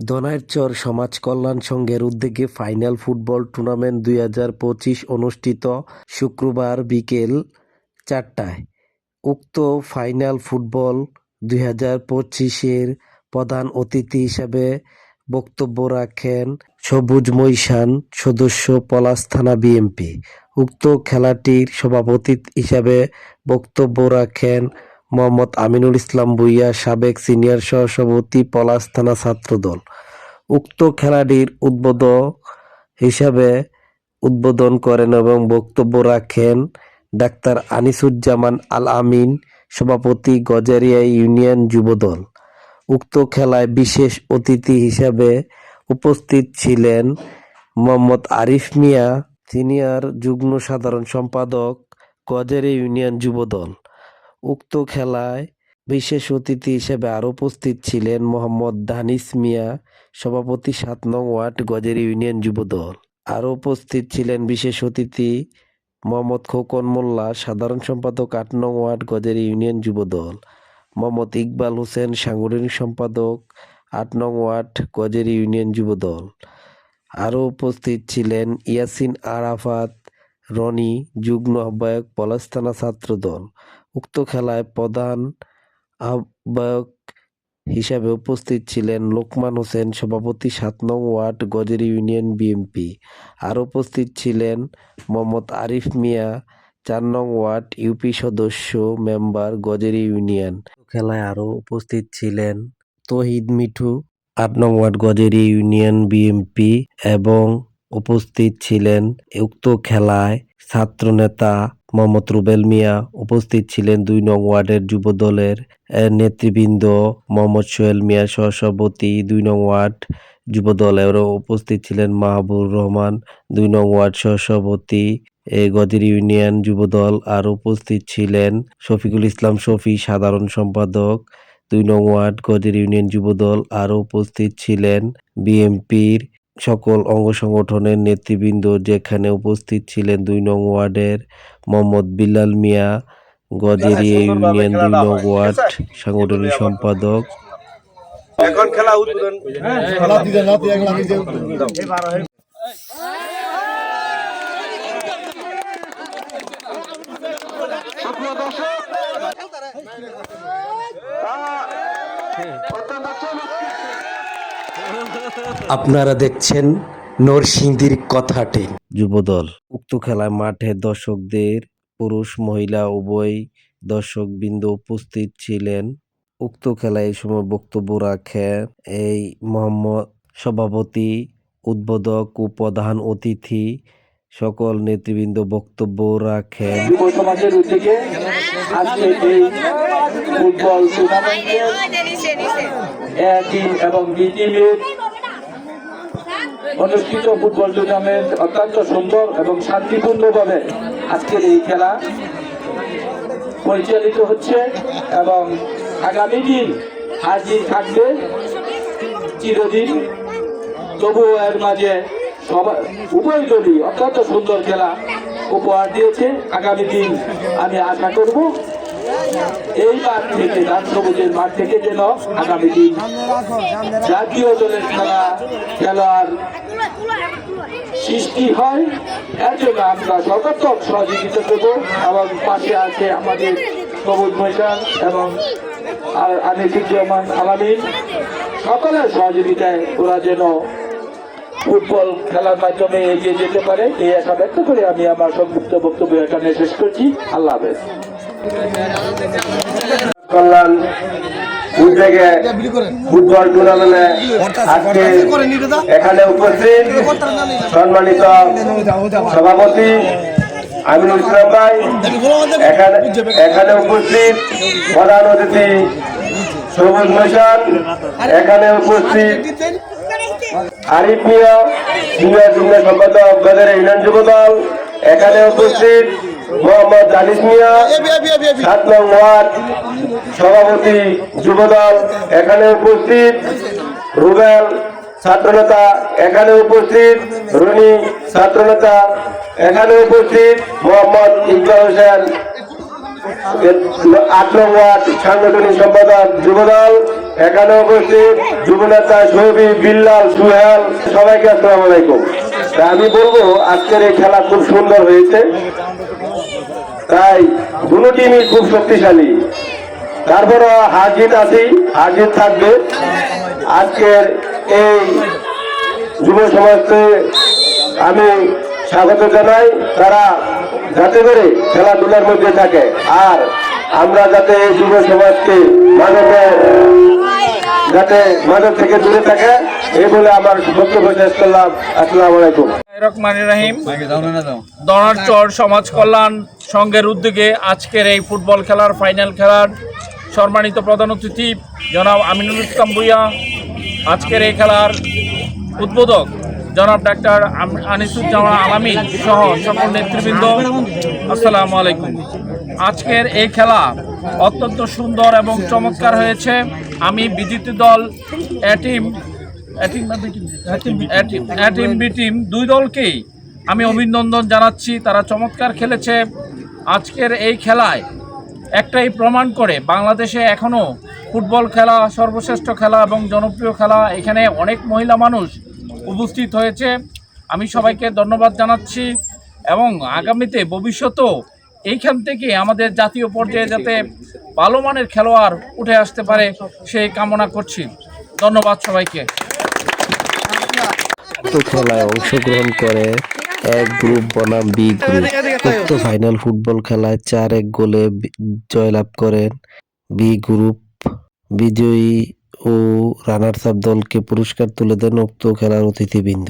দোনাইরচর সমাজ কল্যাণ সংঘের উদ্যোগে ফাইনাল ফুটবল টুর্নামেন্ট দুই হাজার পঁচিশ অনুষ্ঠিত শুক্রবার বিকেল চারটায়। উক্ত ফাইনাল ফুটবল দুই হাজার পঁচিশের প্রধান অতিথি হিসেবে বক্তব্য রাখেন সবুজ মৈশান সদস্য পলাশ থানা বিএমপি। উক্ত খেলাটির সভাপতি হিসাবে বক্তব্য রাখেন মোহাম্মদ আমিনুল ইসলাম ভুইয়া সাবেক সিনিয়র সহসভাপতি পলাশ থানা ছাত্রদল। উক্ত খেলাটির উদ্বোধক হিসাবে উদ্বোধন করেন এবং বক্তব্য রাখেন ডাক্তার আনিসুজ্জামান আল আমিন, সভাপতি গজারিয়া ইউনিয়ন যুবদল। উক্ত খেলায় বিশেষ অতিথি হিসাবে উপস্থিত ছিলেন মোহাম্মদ আরিফ মিয়া, সিনিয়র যুগ্ম সাধারণ সম্পাদক গজারিয়া ইউনিয়ন যুবদল। উক্ত খেলায় বিশেষ অতিথি হিসেবে আরও উপস্থিত ছিলেন মোহাম্মদ দানিস মিয়া, সভাপতি সাত নং ওয়ার্ড গজের ইউনিয়ন যুবদল। আরও উপস্থিত ছিলেন বিশেষ অতিথি মোহাম্মদ খোকন মোল্লা, সাধারণ সম্পাদক আট নং ওয়ার্ড গজের ইউনিয়ন যুবদল। মোহাম্মদ ইকবাল হোসেন, সাংগঠনিক সম্পাদক আট নং ওয়ার্ড গজের ইউনিয়ন যুবদল। আরও উপস্থিত ছিলেন ইয়াসিন আরাফাত, রনি, যুগ্ম আহ্বায়ক পলাস্তানা ছাত্রদল। উক্ত খেলায় প্রধান আহ্বায়ক হিসাবে উপস্থিত ছিলেন লোকমান হোসেন, সভাপতি সাত নং ওয়ার্ড, গজের ইউনিয়ন বিএমপি আর উপস্থিত ছিলেন মোহাম্মদ আরিফ মিয়া, চার নং ওয়ার্ড, ইউপি সদস্য মেম্বার, গজের ইউনিয়ন। খেলায় আরও উপস্থিত ছিলেন তহিদ মিঠু, আট নং ওয়ার্ড, গজেরি ইউনিয়ন বিএমপি এবং উপস্থিত ছিলেন উক্ত খেলায় ছাত্রনেতা মোহাম্মদ রুবেল মিয়া উপস্থিত ছিলেন দুই নং ওয়ার্ডের যুব দলের নেতৃবৃন্দ মোহাম্মদ সোহেল মিয়া সহসভাপতি দুই নং ওয়ার্ড যুব দলেরও উপস্থিত ছিলেন মাহবুর রহমান, দুই নং ওয়ার্ড সহসভাপতি গদির ইউনিয়ন যুবদল আর উপস্থিত ছিলেন শফিকুল ইসলাম শফি, সাধারণ সম্পাদক, দুই নং ওয়ার্ড গদির ইউনিয়ন যুবদল আরও উপস্থিত ছিলেন বিএমপির সকল অঙ্গ সংগঠনের নেতৃবৃন্দ যেখানে উপস্থিত ছিলেন দুই নং ওয়ার্ডের মোহাম্মদ বিলাল মিয়া গজেরিয়া ইউনিয়ন দুই নং ওয়ার্ড সাংগঠনিক সম্পাদক। এখন খেলা উদ্বোধন। আপনারা দেখছেন নরসিংদীর কথাটি। যুবদল উক্ত খেলায় মাঠে দর্শকদের পুরুষ মহিলা উভয় দর্শকবৃন্দ উপস্থিত ছিলেন। উক্ত খেলায় এই সময় বক্তব্য রাখেন এই মোহাম্মদ সভাপতি উদ্বোধক ও প্রধান অতিথি সকল নেতৃবৃন্দ বক্তব্য রাখেন। ফুটবল টুর্নামেন্টে এবং বি টিমের অনুষ্ঠিত ফুটবল টুর্নামেন্ট অত্যন্ত সুন্দর এবং শান্তিপূর্ণভাবে আজকের এই খেলা পরিচালিত হচ্ছে এবং আগামী দিন হাজির থাকবে চিরদিন। তবুও এর মাঝে সবাই উভয় দলই অত্যন্ত সুন্দর খেলা উপহার দিয়েছে। আগামী দিন আমি আশা করব এই মাঠ থেকে সবুজের মাঠ থেকে যেন আগামী দিন জাতীয় দলের খেলা খেলার সৃষ্টি হয়, এর জন্য আমরা সর্বাত্মক সহযোগিতা দেব। এবং পাশে আছে আমাদের সবুজ মৈশান এবং আর আনিসুজ্জামান আলামিন। সকলের সহযোগিতায় ওরা যেন ফুটবল খেলার মাধ্যমে এগিয়ে যেতে পারে, এই আশা ব্যক্ত করে আমি আমার সংক্ষিপ্ত বক্তব্য এখানে শেষ করছি। আল্লাহ হাফেজ। কল্যাণ উদ্যোগে ফুটবল টুর্নামেন্টে এখানে উপস্থিত সম্মানিত সভাপতি আমিনুল ইসলাম ভাই। এখানে এখানে উপস্থিত প্রধান অতিথি সবুজ মিশন। এখানে উপস্থিত আরিফ মিয়া, সিনিয়র সম্পাদক গদের ইউনিয়ন যুব দল। এখানে উপস্থিত মোহাম্মদ জানিস মিয়া সাত নং ওয়ার্ড সভাপতি যুবদল এখানে উপস্থিত রুবেল ছাত্রনেতা এখানে উপস্থিত রুনি ছাত্রনেতা এখানে উপস্থিত মোহাম্মদ ইকবাল হোসেন। আট নং ওয়ার্ড সাংগঠনিক সম্পাদক যুবদল এখানে উপস্থিত যুবনেতা সৌবি বিল্লাল সুহেল। সবাইকে আসসালামু আলাইকুম। তা আমি বলব আজকের এই খেলা খুব সুন্দর হয়েছে। তাই দুটো টিমই খুব শক্তিশালী। তারপরও হাজিত আছি হাজিত থাকবে। আজকের এই যুব সমাজকে আমি স্বাগত জানাই। তারা যাতে করে খেলাধুলার মধ্যে থাকে। আর আমরা যাতে এই যুব সমাজকে মাদকের যাতে মাদক থেকে দূরে থাকে এই বলে আমার বক্তব্য শেষ করলাম। আসসালামু আলাইকুম। রহমান রাহিম। দনারচর সমাজ কল্যাণ সংঘের উদ্যোগে আজকের এই ফুটবল খেলার ফাইনাল খেলার সম্মানিত প্রধান অতিথি, জনাব আমিনুল ইসলাম ভুইয়া। আজকের এই খেলার উদ্বোধক জনাব ডাক্তার আনিসুজ্জামান আলামিন সহ সকল নেতৃবৃন্দ, আসসালামু আলাইকুম। আজকের এই খেলা অত্যন্ত সুন্দর এবং চমৎকার হয়েছে। আমি বিজিত দল, এ টিম এ টিম না, B team? A team A team, B team, দুই দলকেই আমি অভিনন্দন জানাচ্ছি। তারা চমৎকার খেলেছে। আজকের এই খেলায় একটাই প্রমাণ করে বাংলাদেশে এখনও ফুটবল খেলা, সর্বশ্রেষ্ঠ খেলা এবং জনপ্রিয় খেলা। এখানে অনেক মহিলা মানুষ উপস্থিত হয়েছে। আমি সবাইকে ধন্যবাদ জানাচ্ছি এবং আগামীতে ভবিষ্যতেও এইখান থেকে আমাদের জাতীয় পর্যায়ে যাতে ভালো মানের খেলোয়াড় উঠে আসতে পারে, সেই কামনা করছি। ধন্যবাদ সবাইকে। খেলায় অংশগ্রহণ করে এক গ্রুপ বনাম বি গ্রুপ। উক্ত ফাইনাল ফুটবল খেলায় চার এক গোলে জয়লাভ করেন বি গ্রুপ। বিজয়ী ও রানার্স আপ দলকে পুরস্কার তুলে দেন উক্ত খেলার অতিথিবৃন্দ।